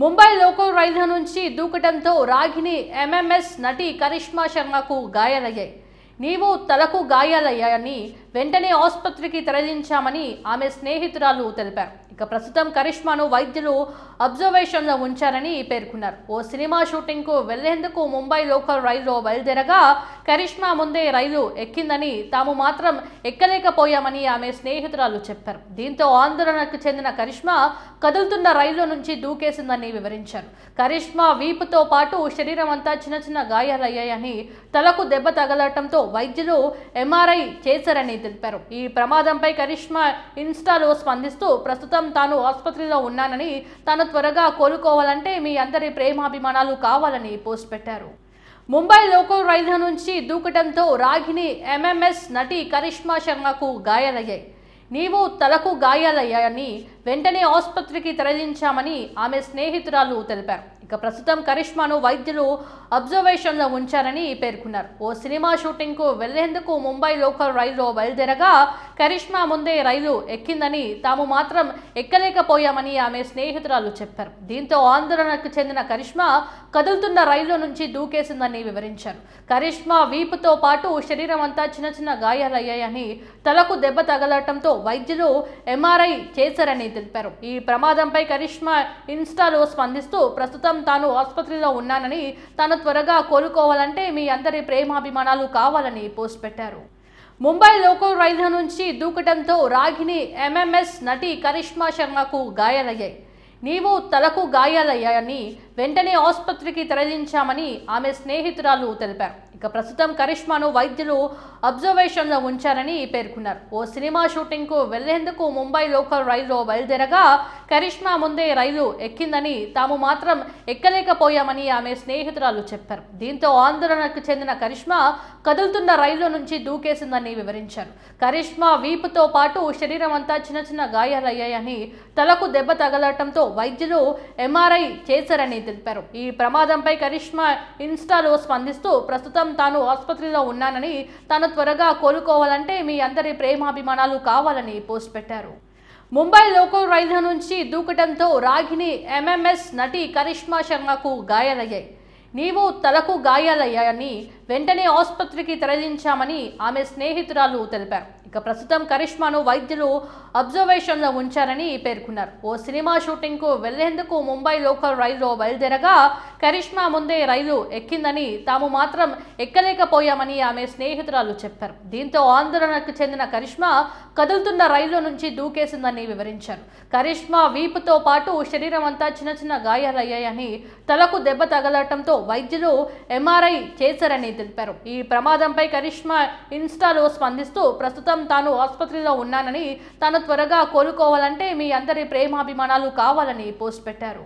Mumbai local రైలు నుంచి దూకటంతో రాగిని MMS నటి కరిష్మా శర్మకు గాయాలయ్యాయి. నీవు తలకు గాయాలయ్యాయని వెంటనే ఆసుపత్రికి తరలించామని ఆమె స్నేహితురాలు తెలిపారు. ఇక ప్రస్తుతం కరిష్మాను వైద్యులు అబ్జర్వేషన్లో ఉంచారని పేర్కొన్నారు. ఓ సినిమా షూటింగ్కు వెళ్ళేందుకు ముంబై లోకల్ రైల్లో బయలుదేరగా కరిష్మా ముందే రైలు ఎక్కిందని తాము మాత్రం ఎక్కలేకపోయామని ఆమె స్నేహితురాలు చెప్పారు. దీంతో ఆందోళనకు చెందిన కరిష్మా కదులుతున్న రైలు నుంచి దూకేసిందని వివరించారు. కరిష్మా వీపుతో పాటు శరీరం అంతా చిన్న చిన్న గాయాలయ్యాయని తలకు దెబ్బ తగలటంతో వైద్యులు ఎంఆర్ఐ చేశారని తెలిపారు. ఈ ప్రమాదంపై కరిష్మా ఇన్స్టాలో స్పందిస్తూ ప్రస్తుతం తాను ఆసుపత్రిలో ఉన్నానని తాను త్వరగా కోలుకోవాలంటే మీ అందరి ప్రేమాభిమానాలు కావాలని పోస్ట్ పెట్టారు. ముంబై లోకల్ రైలు నుంచి దూకటంతో రాగిని ఎంఎంఎస్ నటి కరిష్మా శర్మకు గాయాలయ్యాయి. నీవు తలకు గాయాలయ్యాయని వెంటనే ఆసుపత్రికి తరలించామని ఆమె స్నేహితురాలు తెలిపారు. ఇక ప్రస్తుతం కరిష్మాను వైద్యులు అబ్జర్వేషన్లో ఉంచారని పేర్కొన్నారు. ఓ సినిమా షూటింగ్కు వెళ్ళేందుకు ముంబై లోకల్ రైల్లో బయలుదేరగా కరిష్మా ముందే రైలు ఎక్కిందని తాము మాత్రం ఎక్కలేకపోయామని ఆమె స్నేహితురాలు చెప్పారు. దీంతో ఆందోళనకు చెందిన కరిష్మా కదులుతున్న రైలు నుంచి దూకేసిందని వివరించారు. కరిష్మా వీపుతో పాటు శరీరం అంతా చిన్న చిన్న గాయాలయ్యాయని తలకు దెబ్బ తగలటంతో వైద్యులు ఎంఆర్ఐ చేశారని తెలిపారు. ఈ ప్రమాదంపై కరిష్మా ఇన్స్టాలో స్పందిస్తూ ప్రస్తుతం ప్రస్తుతం తాను ఆసుపత్రిలో ఉన్నానని తాను త్వరగా కోలుకోవాలంటే మీ అందరి ప్రేమాభిమానాలు కావాలని పోస్ట్ పెట్టారు. ముంబై లోకల్ రైలు నుంచి దూకటంతో రాగిని ఎంఎంఎస్ నటి కరిష్మా శర్మకు గాయాలయ్యాయి. నీవు తలకు గాయాలయ్యాయని వెంటనే ఆసుపత్రికి తరలించామని ఆమె స్నేహితురాలు తెలిపారు. ఇక ప్రస్తుతం కరిష్మాను వైద్యులు అబ్జర్వేషన్లో ఉంచారని పేర్కొన్నారు. ఓ సినిమా షూటింగ్కు వెళ్ళేందుకు ముంబై లోకల్ రైల్లో బయలుదేరగా కరిష్మా ముందే రైలు ఎక్కిందని తాము మాత్రం ఎక్కలేకపోయామని ఆమె స్నేహితురాలు చెప్పారు. దీంతో ఆందోళనకు చెందిన కరిష్మా కదులుతున్న రైలు నుంచి దూకేసిందని వివరించారు. కరిష్మా వీపుతో పాటు శరీరం అంతా చిన్న చిన్న గాయాలయ్యాయని తలకు దెబ్బ తగలటంతో వైద్యులు ఎంఆర్ఐ చేశారని తెలిపారు. ఈ ప్రమాదంపై కరిష్మా ఇన్స్టాలో స్పందిస్తూ ప్రస్తుతం తాను ఆసుపత్రిలో ఉన్నానని తాను త్వరగా కోలుకోవాలంటే మీ అందరి ప్రేమాభిమానాలు కావాలని పోస్ట్ పెట్టారు. ముంబై లోకల్ రైలు నుంచి దూకటంతో రాగిని ఎంఎంఎస్ నటి కరిష్మా శర్మకు గాయాలయ్యాయి. నీవు తలకు గాయాలయ్యాయని వెంటనే ఆసుపత్రికి తరలించామని ఆమె స్నేహితురాలు తెలిపారు. ఇక ప్రస్తుతం కరిష్మాను వైద్యులు అబ్జర్వేషన్లో ఉంచారని పేర్కొన్నారు. ఓ సినిమా షూటింగ్కు వెళ్ళేందుకు ముంబై లోకల్ రైల్లో బయలుదేరగా కరిష్మా ముందే రైలు ఎక్కిందని తాము మాత్రం ఎక్కలేకపోయామని ఆమె స్నేహితురాలు చెప్పారు. దీంతో ఆందోళనకు చెందిన కరిష్మా కదులుతున్న రైలు నుంచి దూకేసిందని వివరించారు. కరిష్మా వీపుతో పాటు శరీరం అంతా చిన్న చిన్న గాయాలయ్యాయని తలకు దెబ్బ తగలటంతో వైద్యులు ఎంఆర్ఐ చేశారని తెలిపారు. ఈ ప్రమాదంపై కరిష్మా ఇన్స్టాలో స్పందిస్తూ ప్రస్తుతం తాను ఆసుపత్రిలో ఉన్నానని తాను త్వరగా కోలుకోవాలంటే మీ అందరి ప్రేమాభిమానాలు కావాలని పోస్ట్ పెట్టారు.